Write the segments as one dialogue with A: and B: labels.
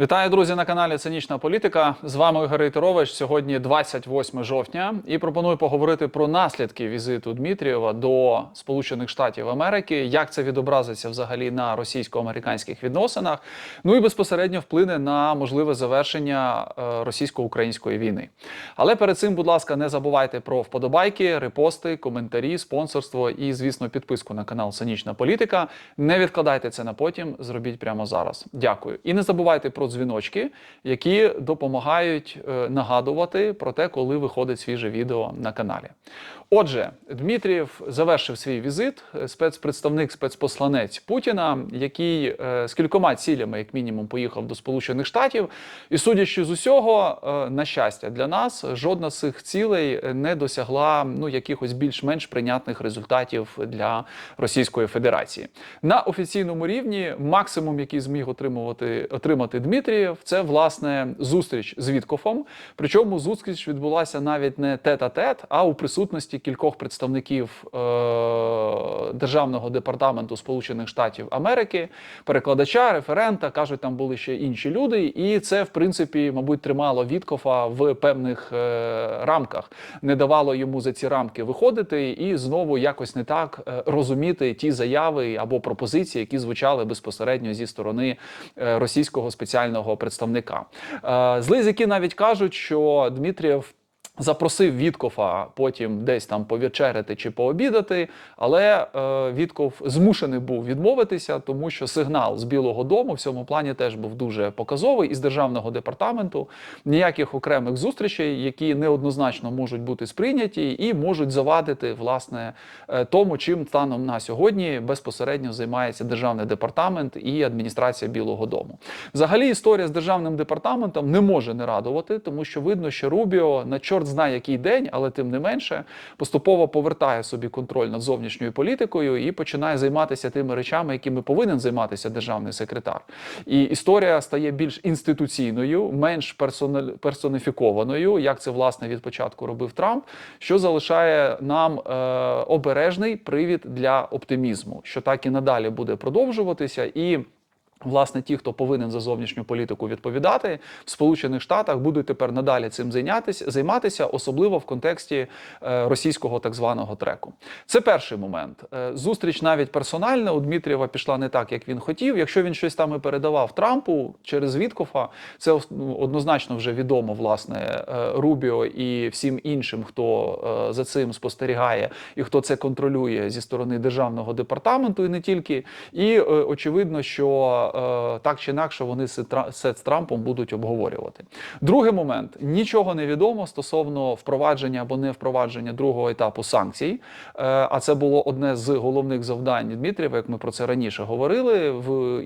A: Вітаю, друзі, на каналі Цинічна політика. З вами Ігор Рейтерович. Сьогодні 28 жовтня, і пропоную поговорити про наслідки візиту Дмитрієва до Сполучених Штатів Америки, як це відобразиться взагалі на російсько-американських відносинах. Ну і безпосередньо вплине на можливе завершення е, російсько-української війни. Але перед цим, будь ласка, не забувайте про вподобайки, репости, коментарі, спонсорство і, звісно, підписку на канал Цинічна політика. Не відкладайте це на потім, зробіть прямо зараз. Дякую. І не забувайте про дзвіночки, які допомагають е, нагадувати про те, коли виходить свіже відео на каналі. Отже, Дмитрієв завершив свій візит, е, спецпредставник, спецпосланець Путіна, який е, з кількома цілями, як мінімум, поїхав до Сполучених Штатів. І судячи з усього, на щастя для нас, жодна з цих цілей не досягла ну якихось більш-менш прийнятних результатів для Російської Федерації. На офіційному рівні максимум, який зміг отримувати отримати Дмитрієв, це власне зустріч з Віткофом. Причому зустріч відбулася навіть не тет-а-тет, а у присутності кількох представників е- Державного департаменту Сполучених Штатів Америки, перекладача, референта. кажуть, там були ще інші люди, і це в принципі, мабуть, тримало Віткофа в певних е- рамках, не давало йому за ці рамки виходити і знову якось не так е, розуміти ті заяви або пропозиції, які звучали безпосередньо зі сторони е, російського спеціального представника. Е, Злизяки навіть кажуть, що Дмитрієв. Запросив Віткофа потім десь там повечеряти чи пообідати, але е, Вітков змушений був відмовитися, тому що сигнал з Білого Дому в цьому плані теж був дуже показовий із державного департаменту. Ніяких окремих зустрічей, які неоднозначно можуть бути сприйняті і можуть завадити власне е, тому, чим станом на сьогодні безпосередньо займається державний департамент і адміністрація Білого Дому. Взагалі, історія з державним департаментом не може не радувати, тому що видно, що Рубіо на чорт знає який день, але тим не менше поступово повертає собі контроль над зовнішньою політикою і починає займатися тими речами, якими повинен займатися державний секретар. І історія стає більш інституційною, менш персоніфікованою, як це власне від початку робив Трамп, що залишає нам е, обережний привід для оптимізму, що так і надалі буде продовжуватися і. Власне, ті, хто повинен за зовнішню політику відповідати, в Сполучених Штатах будуть тепер надалі цим зайнятися, займатися, особливо в контексті е, російського так званого треку. Це перший момент. Е, Зустріч навіть персональна у Дмитрієва пішла не так, як він хотів. Якщо він щось там і передавав Трампу через Віткофа, це ну, однозначно вже відомо власне е, Рубіо і всім іншим, хто за цим спостерігає і хто це контролює зі сторони державного департаменту, і не тільки. І очевидно, що е, так чи інакше вони це з Трампом будуть обговорювати. Другий момент: нічого не відомо стосовно впровадження або не впровадження другого етапу санкцій. Е, А це було одне з головних завдань Дмитрієва, як ми про це раніше говорили в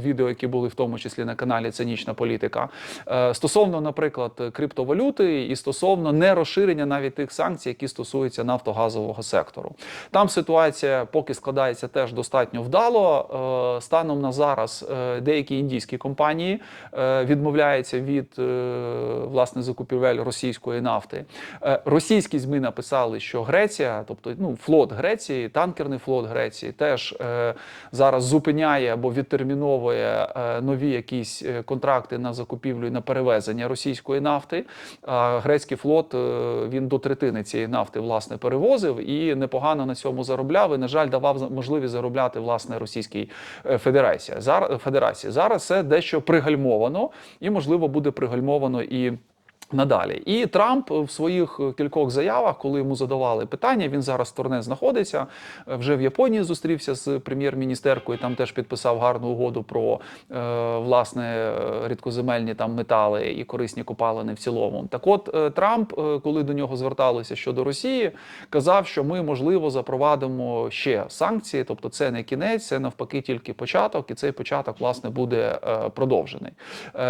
A: відео, які були в тому числі на каналі Цинічна політика. Е, Стосовно, наприклад, криптовалюти і стосовно нерозширення навіть тих санкцій, які стосуються нафтогазового сектору. Там ситуація поки складається теж достатньо вдало. Станом на зараз деякі індійські компанії е, відмовляються від е, власне закупівель російської нафти. Е, Російські ЗМІ написали, що Греція, тобто ну, флот Греції, танкерний флот Греції, теж е, зараз зупиняє або відтерміновує е, нові якісь е, контракти на закупівлю і на перевезення російської нафти. Грецький флот е, він до третини цієї нафти власне перевозив і непогано на цьому заробляв. І, на жаль, давав можливість заробляти власне Російській е, Федерації. Зараз Федерації зараз це дещо пригальмовано, і можливо буде пригальмовано і. Надалі і Трамп в своїх е, кількох заявах, коли йому задавали питання, він зараз в турне знаходиться. е, Вже в Японії зустрівся з прем'єр-міністеркою. Там теж підписав гарну угоду про е, власне е, рідкоземельні там метали і корисні копалини в цілому. Так, от Трамп, коли до нього зверталися щодо Росії, казав, що ми можливо запровадимо ще санкції, тобто це не кінець, це навпаки тільки початок, і цей початок власне буде продовжений.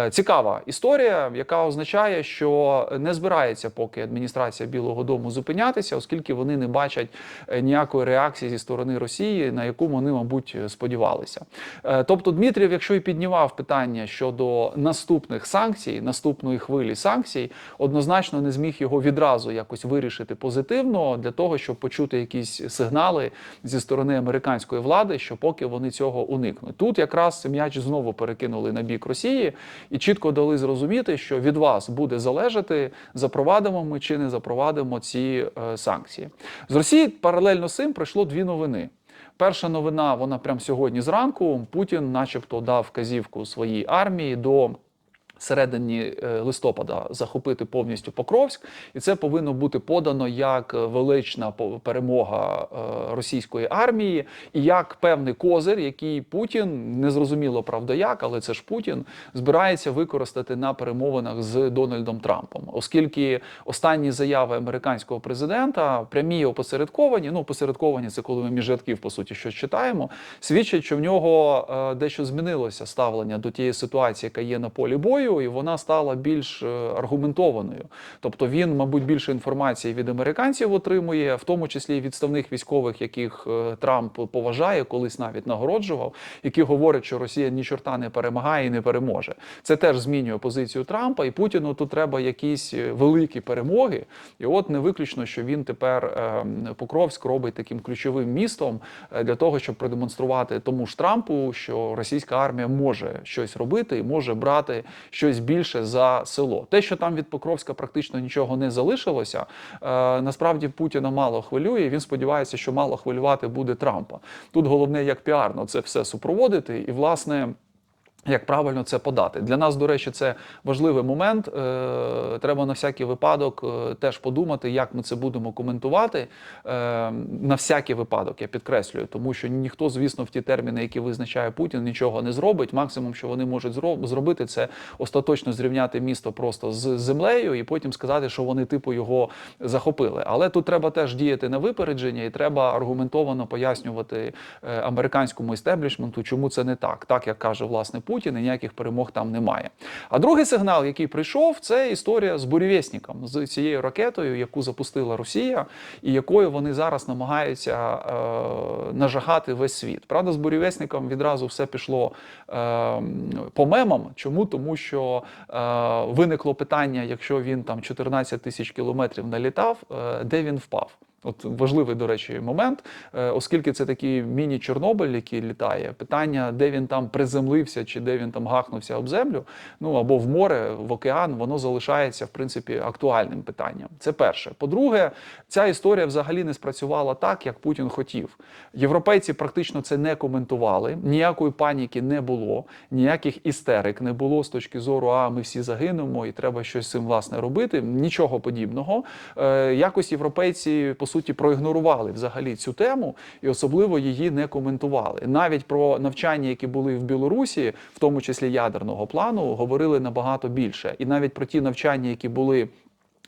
A: Цікава історія, яка означає, що не збирається поки адміністрація Білого Дому зупинятися, оскільки вони не бачать е, ніякої реакції зі сторони Росії, на яку вони, мабуть, сподівалися. Е, Тобто, Дмитрів, якщо і піднімав питання щодо наступних санкцій, наступної хвилі санкцій, однозначно не зміг його відразу якось вирішити позитивно для того, щоб почути якісь сигнали зі сторони американської влади, що поки вони цього уникнуть. Тут якраз м'яч знову перекинули на бік Росії і чітко дали зрозуміти, що від вас буде залежати, запровадимо ми чи не запровадимо ці е, санкції. З Росії паралельно з цим пройшло дві новини. Перша новина, вона прямо сьогодні зранку. Путін, начебто, дав вказівку своїй армії до середині е, листопада захопити повністю Покровськ, і це повинно бути подано як велична по- перемога е, російської армії, і як певний козир, який Путін незрозуміло правда як, але це ж Путін збирається використати на перемовинах з Дональдом Трампом, оскільки останні заяви американського президента прямі опосередковані. Ну, опосередковані це коли ми між рядків по суті щось читаємо, свідчать, що в нього е, дещо змінилося ставлення до тієї ситуації, яка є на полі бою, і вона стала більш е, аргументованою. Тобто він, мабуть, більше інформації від американців отримує, в тому числі відставних військових, яких е, Трамп поважає, колись навіть нагороджував, які говорять, що Росія ні чорта не перемагає і не переможе. Це теж змінює позицію Трампа, і Путіну тут треба якісь е, великі перемоги. І от не виключно, що він тепер Покровськ робить таким ключовим містом для того, щоб продемонструвати тому ж Трампу, що російська армія може щось робити і може брати щось більше за село. Те, що там від Покровська практично нічого не залишилося, е, насправді Путіна мало хвилює. Він сподівається, що мало хвилювати буде Трампа. Тут головне, як піарно це все супроводити, і власне. Як правильно це подати для нас, до речі, це важливий момент. Е, Треба на всякий випадок е, теж подумати, як ми це будемо коментувати. Е, На всякий випадок я підкреслюю, тому що ніхто, звісно, в ті терміни, які визначає Путін, нічого не зробить. Максимум, що вони можуть зробити, це остаточно зрівняти місто просто з землею і потім сказати, що вони типу його захопили. Але тут треба теж діяти на випередження, і треба аргументовано пояснювати американському істеблішменту, чому це не так, так як каже власне Путін, і ніяких перемог там немає. А другий сигнал, який прийшов, це історія з бурєвєсніком, з цією ракетою, яку запустила Росія, і якою вони зараз намагаються е, нажагати весь світ. Правда, з бурєвєсником відразу все пішло е, по мемам. Чому? Тому що е, виникло питання, якщо він там 14 тисяч кілометрів налітав, е, де він впав. От важливий, до речі, момент, е, оскільки це такий міні-Чорнобиль, який літає, питання, де він там приземлився, чи де він там гахнувся об землю, ну або в море, в океан, воно залишається в принципі актуальним питанням. Це перше. По-друге, ця історія взагалі не спрацювала так, як Путін хотів. Європейці практично це не коментували, ніякої паніки не було, ніяких істерик не було з точки зору, а ми всі загинемо, і треба щось з цим власне робити. Нічого подібного. Е, якось європейці по суті проігнорували взагалі цю тему і особливо її не коментували. Навіть про навчання, які були в Білорусі, в тому числі ядерного плану, говорили набагато більше. І навіть про ті навчання, які були.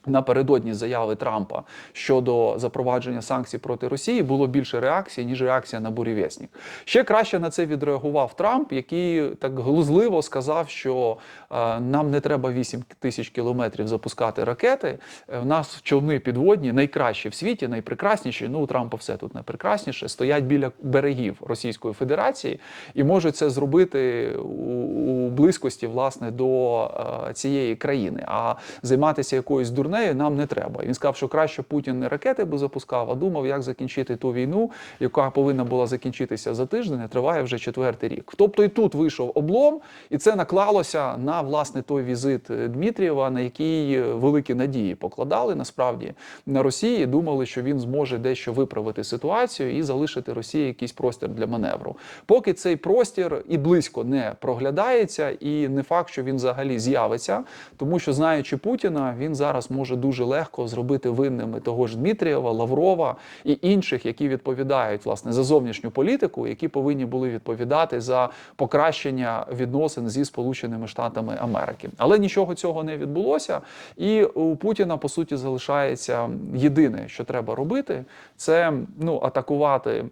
A: Напередодні заяви Трампа щодо запровадження санкцій проти Росії було більше реакцій, ніж реакція на бурєвєснік. Ще краще на це відреагував Трамп, який так глузливо сказав, що е, нам не треба 8 тисяч кілометрів запускати ракети. Е, В нас човни підводні, найкращі в світі, найпрекрасніші. Ну у Трампа все тут найпрекрасніше. Стоять біля берегів Російської Федерації і можуть це зробити у, у близькості власне до е, цієї країни. А займатися якоюсь дурнею нам не треба. Він сказав, що краще Путін не ракети би запускав, а думав, як закінчити ту війну, яка повинна була закінчитися за тиждень, триває вже четвертий рік. Тобто і тут вийшов облом, і це наклалося на власне той візит Дмитрієва, на який великі надії покладали насправді на Росії. Думали, що він зможе дещо виправити ситуацію і залишити Росії якийсь простір для маневру. Поки цей простір і близько не проглядається, і не факт, що він взагалі з'явиться, тому що знаючи Путіна, він зараз може дуже легко зробити винними того ж Дмитрієва, Лаврова і інших, які відповідають власне за зовнішню політику, які повинні були відповідати за покращення відносин зі Сполученими Штатами Америки. Але нічого цього не відбулося, і у Путіна по суті залишається єдине, що треба робити, це ну атакувати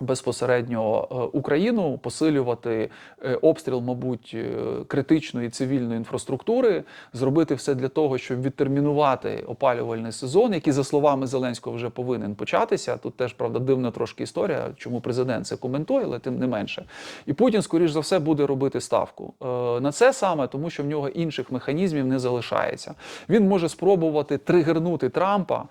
A: Безпосередньо е, Україну посилювати е, обстріл, мабуть, е, критичної цивільної інфраструктури, зробити все для того, щоб відтермінувати опалювальний сезон, який, за словами Зеленського, вже повинен початися. Тут теж правда дивна трошки історія, чому президент це коментує, але тим не менше. І Путін, скоріш за все, буде робити ставку на це саме, тому що в нього інших механізмів не залишається. Він може спробувати тригернути Трампа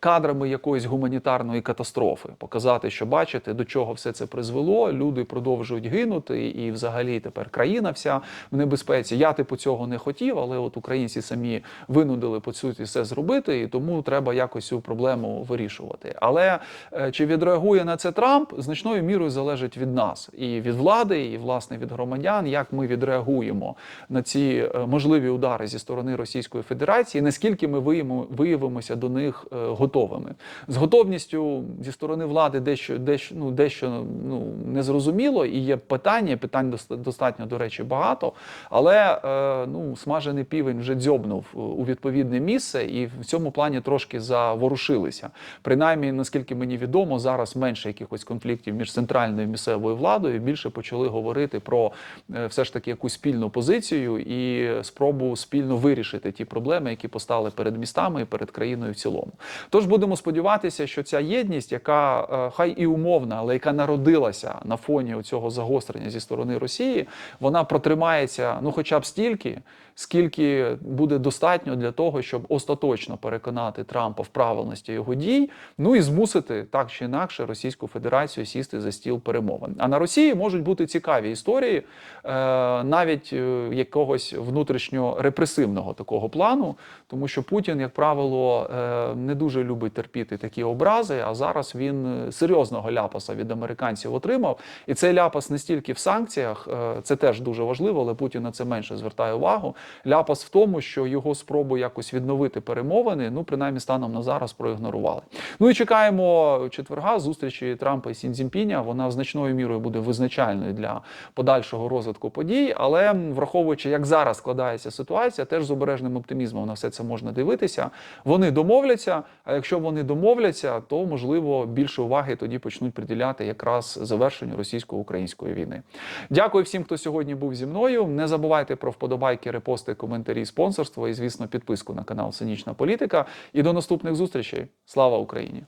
A: кадрами якоїсь гуманітарної катастрофи, показати, що бачите, до чого все це призвело. Люди продовжують гинути, і взагалі тепер країна вся в небезпеці. Я типу цього не хотів, але от українці самі винудили по суті все зробити, і тому треба якось цю проблему вирішувати. Але е, чи відреагує на це Трамп значною мірою залежить від нас і від влади, і власне від громадян, як ми відреагуємо на ці е, можливі удари зі сторони Російської Федерації, наскільки ми виявимо- виявимося до них е, готовими. З готовністю зі сторони влади дещо, дещо, ну, дещо ну, незрозуміло, і є питання, питань достатньо, до речі, багато. Але е, ну, смажений півень вже дзьобнув е, у відповідне місце, і в цьому плані трошки заворушилися. Принаймні, наскільки мені відомо, зараз менше якихось конфліктів між центральною і місцевою владою. Більше почали говорити про е, все ж таки якусь спільну позицію і спробу спільно вирішити ті проблеми, які постали перед містами і перед країною в цілому. Тож будемо сподіватися, що ця єдність, яка хай і умовна, але яка народилася на фоні цього загострення зі сторони Росії, вона протримається ну, хоча б стільки, скільки буде достатньо для того, щоб остаточно переконати Трампа в правильності його дій, ну і змусити так чи інакше Російську Федерацію сісти за стіл перемовин. А на Росії можуть бути цікаві історії, е, навіть е, якогось внутрішньо репресивного такого плану, тому що Путін, як правило, е, не дуже любить терпіти такі образи. А зараз він серйозного ляпаса від американців отримав. І цей ляпас не стільки в санкціях, е, це теж дуже важливо, але Путін на це менше звертає увагу. Ляпас в тому, що його спробу якось відновити перемовини, ну принаймні станом на зараз проігнорували. Ну і чекаємо четверга зустрічі Трампа і Сінзінпіня. Вона значною мірою буде визначальною для подальшого розвитку подій. Але враховуючи, як зараз складається ситуація, теж з обережним оптимізмом на все це можна дивитися. Вони домовляться. А якщо вони домовляться, то можливо більше уваги тоді почнуть приділяти якраз завершенню російсько-української війни. Дякую всім, хто сьогодні був зі мною. Не забувайте про вподобайки, репости, коментарі, спонсорство і, звісно, підписку на канал Синічна Політика. І до наступних зустрічей. Слава Україні!